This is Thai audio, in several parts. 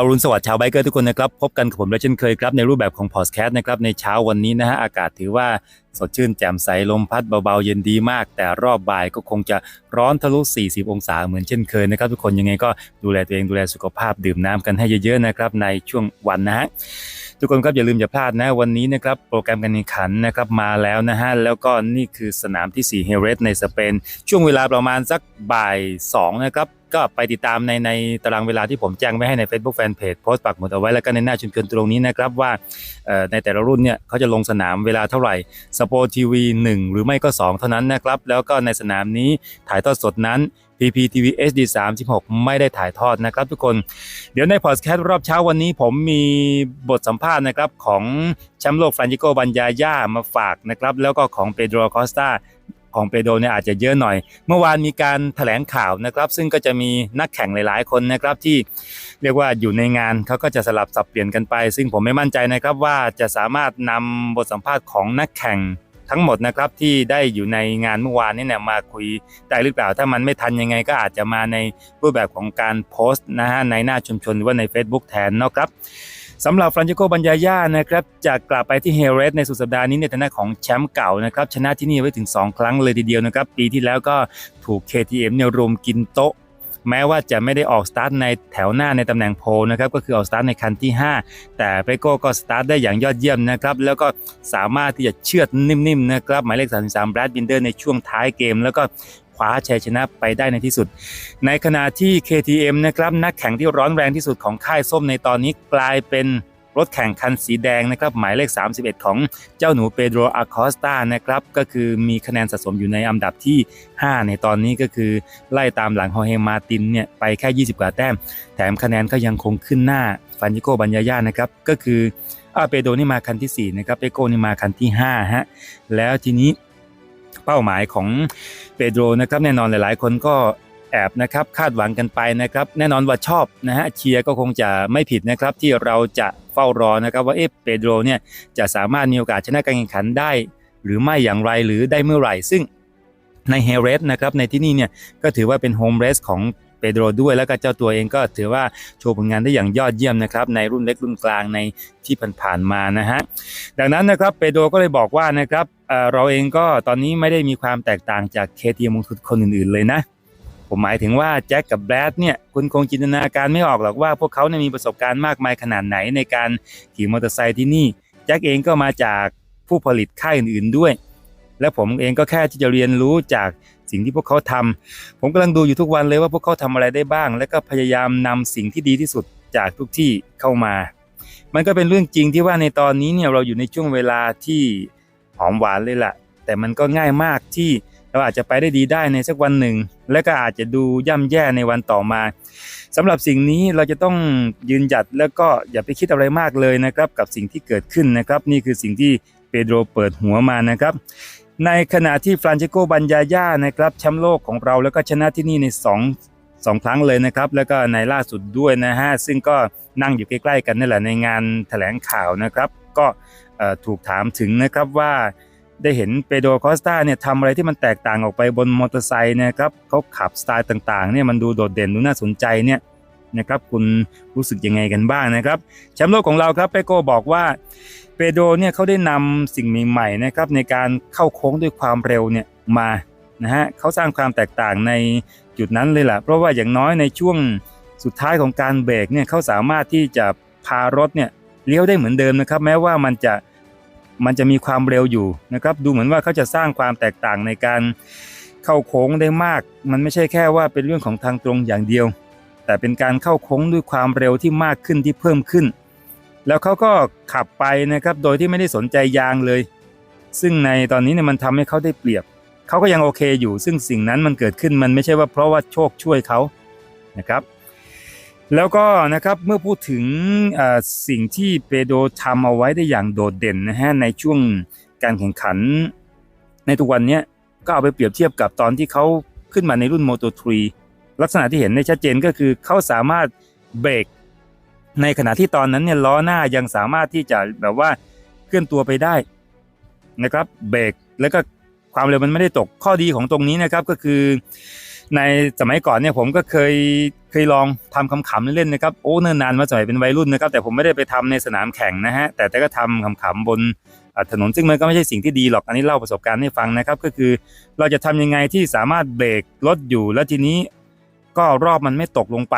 อรุณสวัสดิ์ชาวไบเกอร์ทุกคนนะครับพบกันกับผมและเช่นเคยครับในรูปแบบของพอดแคสต์นะครับในเช้าวันนี้นะฮะอากาศถือว่าสดชื่นแจ่มใสลมพัดเบาๆเย็นดีมาก แต่รอบบ่ายก็คงจะร้อนทะลุ 40 องศาเหมือนเช่นเคยนะครับทุกคนยังไงก็ดูแลตัวเองดูแลสุขภาพดื่มน้ำกันให้เยอะๆนะครับในช่วงวันนะฮะทุกคนครับอย่าลืมอย่าพลาดนะวันนี้นะครับโปรแกรมการแข่งขันนะครับมาแล้วนะฮะแล้วก็นี่คือสนามที่4เฮเรสในสเปนช่วงเวลาประมาณสักบ่าย2นะครับ ก็ไปติดตามในในตารางเวลาที่ผมแจ้งไว้ให้ใน Facebook Fanpage โพสต์ปักหมุดเอาไว้แล้วก็ในหน้าชุนเกินตรงนี้นะครับว่าในแต่ละรุ่นเนี่ยเขาจะลงสนามเวลาเท่าไหร่สปอร์ทีวี1หรือไม่ก็ 2 เท่านั้นนะครับ แล้วก็ในสนามนี้ถ่ายทอดสดนั้น PPTV HD 36 ไม่ได้ถ่ายทอดนะครับทุกคน เดี๋ยวในพอดแคสต์รอบเช้าวันนี้ผมมีบทสัมภาษณ์นะครับของแชมป์โลกฟรานจิโกบันยาย่ามาฝากนะครับ แล้วก็ของเปโดรคอสตา ของเปโดเนี่ยอาจจะเยอะหน่อย เมื่อวานมีการแถลงข่าวนะครับ ซึ่งก็จะมีนักแข่งหลาย ๆ คนนะครับที่เรียกว่าอยู่ในงานเขาก็จะสลับสับเปลี่ยนกันไป ซึ่งผมไม่มั่นใจนะครับว่าจะสามารถนำบทสัมภาษณ์ของนักแข่งทั้งหมดนะครับที่ได้อยู่ในงานเมื่อวานนี้เนี่ยมาคุยได้หรือเปล่าถ้ามันไม่ทันยังไงก็อาจจะมาในรูปแบบของการโพสต์นะฮะในหน้าชุมชนหรือว่าใน Facebook แทนเนาะครับ สำหรับฟรานจิโกบัญญาย่านะครับจะกลับไปที่เฮเรสในสุดสัปดาห์นี้ในฐานะของแชมป์เก่านะครับชนะที่นี่ไว้ถึง 2 ครั้งเลยทีเดียวนะครับ ปีที่แล้วก็ถูก KTM เนี่ยรุมกินโต๊ะแม้ว่าจะไม่ได้ออกสตาร์ทในแถวหน้าในตำแหน่งโพลนะครับก็คือออกสตาร์ทในคันที่ 5 แต่เปโก้ก็สตาร์ทได้อย่างยอดเยี่ยมนะครับแล้วก็สามารถที่จะเชือดนิ่มๆนะครับหมายเลข 33แบรดบินเดอร์ในช่วงท้ายเกม แล้วก็ คว้าชัยชนะไปได้ในที่สุด ในขณะที่ KTM นะครับนักแข่งที่ร้อนแรงที่สุดของค่ายส้มในตอนนี้กลายเป็นรถแข่งคันสีแดงนะครับหมายเลข 31 ของเจ้าหนูเปโดรอาคอสตานะครับก็คือมีคะแนนสะสมอยู่ในอันดับที่ 5 ในตอนนี้ก็คือไล่ตามหลังฮอเฮมาตินเนี่ยไปแค่ 20 กว่าแต้ม แถมคะแนนก็ยังคงขึ้นหน้าฟันยิโกบัญญาย่านะครับก็คืออาเปโดนี่มาคันที่4นะครับเปโกนี่มาคันที่5ฮะแล้วทีนี้ เป้าหมายของเปโดรนะครับแน่นอนหลาย ๆ คนก็แอบนะครับคาดหวังกันไปนะครับแน่นอนว่าชอบนะฮะเชียร์ก็คงจะไม่ผิดนะครับที่เราจะเฝ้ารอนะครับว่าเอ๊ะเปโดรเนี่ยจะสามารถมีโอกาสชนะการแข่งขันได้ หรือไม่อย่างไรหรือได้เมื่อไหร่ ซึ่งในเฮเรสนะครับในที่นี่เนี่ยก็ถือว่าเป็นโฮมเรสของเเปโดรด้วยแล้วก็เจ้าตัวเองก็ถือว่าโชว์ผลงานได้อย่างยอดเยี่ยมนะครับในรุ่นเล็กรุ่นกลางในที่ผ่านๆมานะฮะดังนั้นนะครับเปโดรก็เลยบอกว่านะครับเเราเองก็ตอนนี้ไม่ได้มีความแตกต่างจากเคทีมงทุนคนอื่นๆเลยนะผมหมายถึงว่าแจ็คกับแบรดเนี่ยคุณคงจินตนาการไม่ออกหรอกว่าพวกเขาเนี่ยมีประสบการณ์มากมายขนาดไหนในการขี่มอเตอร์ไซค์ที่นี่แจ็คเองก็มาจากผู้ผลิตค่ายอื่นๆด้วย และผมเองก็แค่ที่จะเรียนรู้จาก สิ่งที่พวกเขาทำผมกำลังดูอยู่ทุกวันเลยว่าพวกเขาทำอะไรได้บ้าง และก็พยายามนำสิ่งที่ดีที่สุดจากทุกที่เข้ามา มันก็เป็นเรื่องจริงที่ว่าในตอนนี้เนี่ยเราอยู่ในช่วงเวลาที่หอมหวานเลยล่ะ แต่มันก็ง่ายมากที่เราอาจจะไปได้ดีได้ในสักวันหนึ่ง และก็อาจจะดูย่ำแย่ในวันต่อมาสำหรับสิ่งนี้เราจะต้องยืนหยัดแล้วก็อย่าไปคิดอะไรมากเลยนะครับ กับสิ่งที่เกิดขึ้นนะครับ นี่คือสิ่งที่เปโดรเปิดหัวมานะครับ ในขณะที่ฟรานเชโกบัญญาย่านะครับแชมป์โลกของเราแล้วก็ชนะที่นี่ใน2 2 ครั้งเลยนะครับ แล้วก็ในล่าสุดด้วยนะฮะซึ่งก็นั่งอยู่ใกล้ๆกันนั่นแหละในงานแถลงข่าวนะครับ ก็ถูกถามถึงนะครับว่าได้เห็นเปโดรคอสตาเนี่ยทำอะไรที่มันแตกต่างออกไปบนมอเตอร์ไซค์นะครับเขาขับสไตล์ต่างๆเนี่ยมันดูโดดเด่นดูน่าสนใจเนี่ย นะครับคุณรู้สึกยังไงกันบ้างนะครับแชมป์โลกของเราครับเปโก้บอกว่าเปโดเนี่ยเขาได้นำสิ่งใหม่ๆนะครับในการเข้าโค้งด้วยความเร็วเนี่ยมานะฮะเขาสร้างความแตกต่างในจุดนั้นเลยแหละเพราะว่าอย่างน้อยในช่วงสุดท้ายของการเบรกเนี่ยเขาสามารถที่จะพารถเนี่ยเลี้ยวได้เหมือนเดิมนะครับ แม้ว่ามันจะมันจะมีความเร็วอยู่นะครับ ดูเหมือนว่าเขาจะสร้างความแตกต่างในการเข้าโค้งได้มาก มันไม่ใช่แค่ว่าเป็นเรื่องของทางตรงอย่างเดียว แต่เป็นการเข้าโค้งด้วยความเร็วที่มากขึ้นที่เพิ่มขึ้น แล้วเขาก็ขับไปนะครับโดยที่ไม่ได้สนใจยางเลย ซึ่งในตอนนี้เนี่ยมันทำให้เขาได้เปรียบเขาก็ยังโอเคอยู่ ซึ่งสิ่งนั้นมันเกิดขึ้นมันไม่ใช่ว่าเพราะว่าโชคช่วยเขานะครับ แล้วก็นะครับเมื่อพูดถึงสิ่งที่เปโดทำเอาไว้ได้อย่างโดดเด่นนะฮะในช่วงการแข่งขัน ในทุกวันนี้ก็เอาไปเปรียบเทียบกับตอนที่เขาขึ้นมาในรุ่น Moto 3 ลักษณะที่เห็นได้ชัดเจนก็คือเขาสามารถเบรกในขณะที่ตอนนั้นเนี่ยล้อหน้ายังสามารถที่จะแบบว่าเคลื่อนตัวไปได้นะครับ เบรกแล้วก็ความเร็วมันไม่ได้ตกข้อดีของตรงนี้นะครับก็คือ ในสมัยก่อนเนี่ยผมก็เคยเคยลองทำขำๆเล่นๆนะครับโอ้เนิ่นนานมาสมัยเป็นวัยรุ่นนะครับ แต่ผมไม่ได้ไปทำในสนามแข่งนะฮะแต่แต่ก็ทำขำๆบนถนนซึ่งมันก็ไม่ใช่สิ่งที่ดีหรอกอันนี้เล่าประสบการณ์ให้ฟังนะครับ ก็คือเราจะทำยังไงที่สามารถเบรกรถอยู่แล้วทีนี้ ก็รอบมันไม่ตกลงไป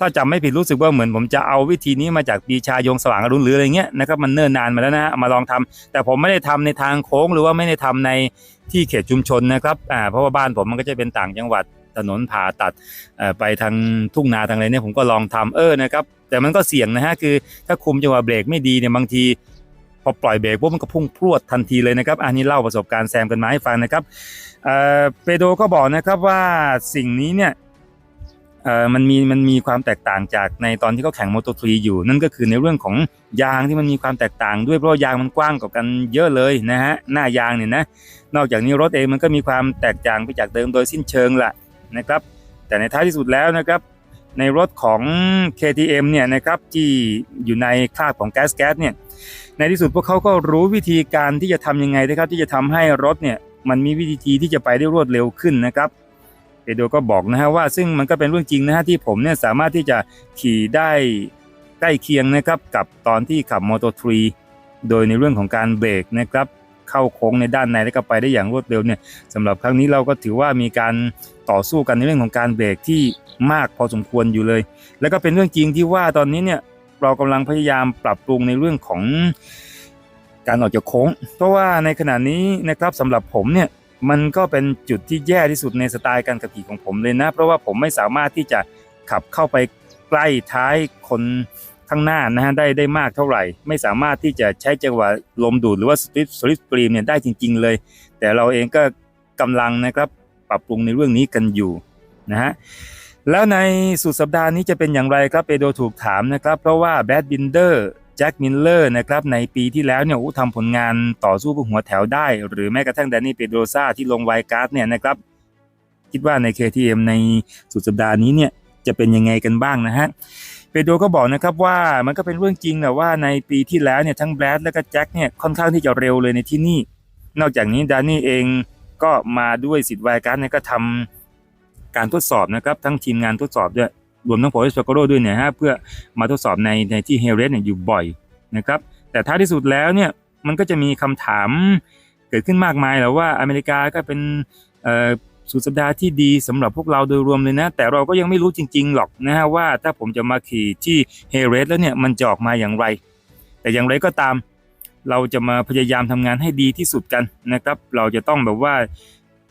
ถ้าจำไม่ผิดรู้สึกว่าเหมือนผมจะเอาวิธีนี้มาจากปีชายงสว่างอรุณหรืออะไรเงี้ยนะครับมันเนิ่นนานมาแล้วนะฮะมาลองทำแต่ผมไม่ได้ทำในทางโค้งหรือว่าไม่ได้ทำในที่เขตชุมชนนะครับอ่าเพราะว่าบ้านผมมันก็จะเป็นต่างจังหวัดถนนผ่าตัดไปทางทุ่งนาทางอะไรเนี่ยผมก็ลองทำเออนะครับแต่มันก็เสี่ยงนะฮะคือถ้าคุมจังหวะเบรกไม่ดีเนี่ยบางที อปล่อยเบรกปุ๊บมันก็พุ่งพรวดทันทีเลยนะครับอันนี้เล่าประสบการณ์แซมกันมาให้ฟังนะครับเอ่อเปโดก็บอกนะครับว่าสิ่งนี้เนี่ยเอ่อมันมีมันมีความแตกต่างจากในตอนที่เขาแข่งโมโตทรีอยู่นั่นก็คือในเรื่องของยางที่มันมีความแตกต่างด้วยเพราะยางมันกว้างกว่ากันเยอะเลยนะฮะหน้ายางเนี่ยนะนอกจากนี้รถเองมันก็มีความแตกต่างไปจากเดิมโดยสิ้นเชิงละนะครับแต่ในท้ายที่สุดแล้วนะครับ ในรถของ KTM เนี่ยนะครับที่อยู่ในคราบของแก๊สแก๊สเนี่ยในที่สุดพวกเขาก็รู้วิธีการที่จะทำยังไงนะครับ ที่จะทำให้รถเนี่ยมันมีวิธีที่จะไปได้รวดเร็วขึ้นนะครับเปโดก็บอกนะฮะว่าซึ่งมันก็เป็นเรื่องจริงนะฮะที่ผมเนี่ยสามารถที่จะขี่ได้ใกล้เคียงนะครับกับตอนที่ขับมอเตอร์ทรีโดยในเรื่องของการเบรกนะครับ เข้าโค้งในด้านในแล้วก็ไปได้อย่างรวดเร็วเนี่ยสำหรับครั้งนี้เราก็ถือว่ามีการต่อสู้กันในเรื่องของการเบรกที่มากพอสมควรอยู่เลย แล้วก็เป็นเรื่องจริงที่ว่าตอนนี้เนี่ยเรากำลังพยายามปรับปรุงในเรื่องของการออกจากโค้ง เพราะว่าในขณะนี้นะครับสำหรับผมเนี่ยมันก็เป็นจุดที่แย่ที่สุดในสไตล์การขับขี่ของผมเลยนะ เพราะว่าผมไม่สามารถที่จะขับเข้าไปใกล้ท้ายคน ข้างหน้านะฮะได้ได้มากเท่าไหร่ ไม่สามารถที่จะใช้จังหวะลมดูดหรือว่าสลิปสลิปสตรีมเนี่ยได้จริง ๆ เลย แต่เราเองก็กำลังนะครับปรับปรุงในเรื่องนี้กันอยู่นะฮะแล้วในสุดสัปดาห์นี้จะเป็นอย่างไรครับเปโดถูกถามนะครับ เพราะว่าแบดบินเดอร์แจ็คมิลเลอร์นะครับในปีที่แล้วเนี่ยทำผลงานต่อสู้กับหัวแถวได้ หรือแม้กระทั่งแดนนี่เปโดรซาที่ลงไวการ์ดเนี่ยนะครับ คิดว่าใน KTM ในสุดสัปดาห์นี้เนี่ยจะเป็นยังไงกันบ้างนะฮะ เปโดก็บอกนะครับว่ามันก็เป็นเรื่องจริงแหละว่าในปีที่แล้วเนี่ยทั้งแบดและก็แจ็คเนี่ยค่อนข้างที่จะเร็วเลยในที่นี่ นอกจากนี้ดานนี่เองก็มาด้วยสิทธิ์ไวการ์ดเนี่ยก็ทำการทดสอบนะครับทั้งทีมงานทดสอบด้วยรวมทั้งโปรเอสโกโรด้วยเนี่ยฮะเพื่อมาทดสอบในในที่เฮเรสเนี่ยอยู่บ่อยนะครับแต่ท้ายที่สุดแล้วเนี่ยมันก็จะมีคำถามเกิดขึ้นมากมายแล้วว่าอเมริกาก็เป็น สุดสัปดาห์ที่ดีสำหรับพวกเราโดยรวมเลยนะ แต่เราก็ยังไม่รู้จริง ๆ หรอกนะฮะว่าถ้าผมจะมาขี่ที่เฮเรสแล้วเนี่ยมันจะออกมาอย่างไร แต่อย่างไรก็ตาม เราจะมาพยายามทำงานให้ดีที่สุดกันนะครับ เราจะต้องแบบว่า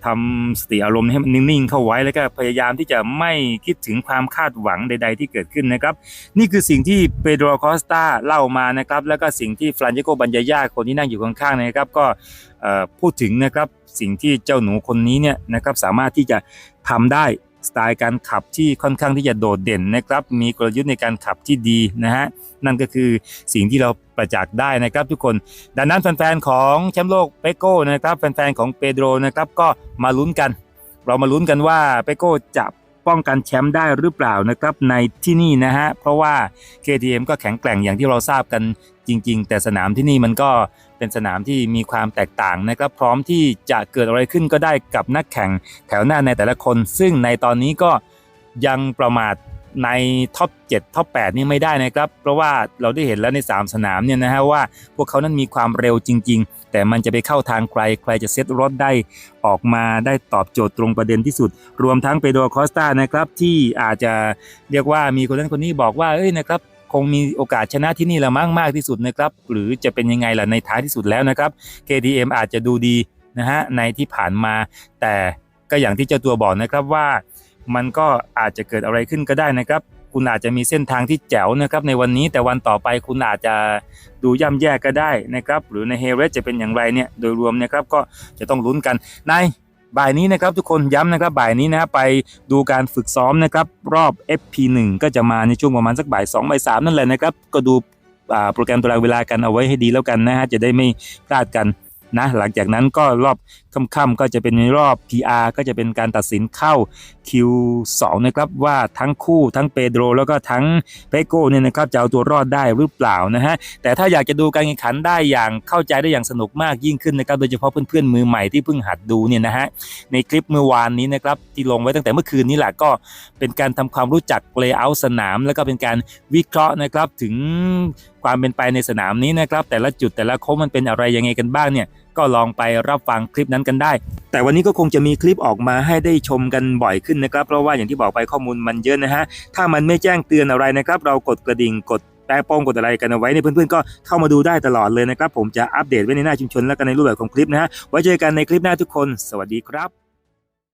ทำสติอารมณ์ให้มันนิ่งๆเข้าไว้แล้วก็พยายามที่จะไม่คิดถึงความคาดหวังใด ๆ ที่เกิดขึ้นนะครับ นี่คือสิ่งที่เปโดรคอสตาเล่ามานะครับ แล้วก็สิ่งที่ฟรานเจโกบัญญายาคนที่นั่งอยู่ข้างๆนะครับ ก็พูดถึงนะครับสิ่งที่เจ้าหนูคนนี้เนี่ยนะครับสามารถที่จะทำได้ สไตล์การขับที่ค่อนข้างที่จะโดดเด่นนะครับ มีกลยุทธ์ในการขับที่ดีนะฮะ นั่นก็คือสิ่งที่เราประจักษ์ได้นะครับทุกคน ดังนั้นแฟนๆของแชมป์โลกเปโก้นะครับ แฟนๆของเปโดรนะครับก็มาลุ้นกัน เรามาลุ้นกันว่าเปโก้จะป้องกันแชมป์ได้หรือเปล่านะครับในที่นี่นะฮะ เพราะว่า KTM ก็แข็งแกร่งอย่างที่เราทราบกันจริง ๆ แต่สนามที่นี่มันก็ เป็นสนามที่มีความแตกต่างนะครับพร้อมที่จะเกิดอะไรขึ้นก็ได้กับนักแข่งแถวหน้าในแต่ละคน ซึ่งในตอนนี้ก็ยังประมาทในท็อป7ท็อป8นี่ไม่ได้นะครับ เพราะว่าเราได้เห็นแล้วใน 3 สนามเนี่ยนะฮะว่าพวกเขานั้นมีความเร็วจริง ๆ แต่มันจะไปเข้าทางใครใครจะเซตรถได้ออกมาได้ตอบโจทย์ตรงประเด็นที่สุด รวมทั้งเปโดคอสตานะครับที่อาจจะเรียกว่ามีคนนั้นคนนี้บอกว่าเอ้ยนะครับ คงมีโอกาสชนะที่นี่ละมั้งมากที่สุดนะครับ หรือจะเป็นยังไงล่ะในท้ายที่สุดแล้วนะครับ KTM อาจจะดูดีนะฮะในที่ผ่านมา แต่ก็อย่างที่เจ้าตัวบอกนะครับว่า มันก็อาจจะเกิดอะไรขึ้นก็ได้นะครับ คุณอาจจะมีเส้นทางที่แจ๋วนะครับ ในวันนี้แต่วันต่อไปคุณอาจจะดูย่ำแย่ก็ได้นะครับ หรือในเฮเรสจะเป็นอย่างไรเนี่ยโดยรวมนะครับก็จะต้องลุ้นกันใน บ่ายนี้นะครับทุกคนย้ำนะครับบ่ายนี้นะไปดูการฝึกซ้อมนะครับรอบ FP1 ก็จะมาในช่วงประมาณสักบ่าย2บ่ายสนั่นแหละนะครับก็ดูโปรแกรมตารางเวลากันเอาไว้ให้ดีแล้วกันนะฮะจะได้ไม่พลาดกัน นะหลังจากนั้นก็รอบค่ำๆก็จะเป็นรอบ PR ก็จะเป็นการตัดสินเข้า Q2 นะครับว่าทั้งคู่ทั้งเปโดรแล้วก็ทั้งเปโก้เนี่ยนะครับจะเอาตัวรอดได้หรือเปล่านะฮะแต่ถ้าอยากจะดูการแข่งขันได้อย่างเข้าใจได้อย่างสนุกมากยิ่งขึ้นนะครับโดยเฉพาะเพื่อนๆมือใหม่ที่เพิ่งหัดดูเนี่ยนะฮะในคลิปเมื่อวานนี้นะครับที่ลงไว้ตั้งแต่เมื่อคืนนี้แหละก็เป็นการทำความรู้จักเลเยอร์สนาม แล้วก็เป็นการวิเคราะห์นะครับถึง ความเป็นไปในสนามนี้นะครับ แต่ละจุดแต่ละโค้งมันเป็นอะไรยังไงกันบ้างเนี่ยก็ลองไปรับฟังคลิปนั้นกันได้ แต่วันนี้ก็คงจะมีคลิปออกมาให้ได้ชมกันบ่อยขึ้นนะครับ เพราะว่าอย่างที่บอกไปข้อมูลมันเยอะนะฮะ ถ้ามันไม่แจ้งเตือนอะไรนะครับ เรากดกระดิ่งกดแปะโป้งกดอะไรกันเอาไว้เนี่ยเพื่อนๆก็เข้ามาดูได้ตลอดเลยนะครับ ผมจะอัปเดตไว้ในหน้าชุมชนและกันในรูปแบบของคลิปนะฮะ ไว้เจอกันในคลิปหน้าทุกคน สวัสดีครับ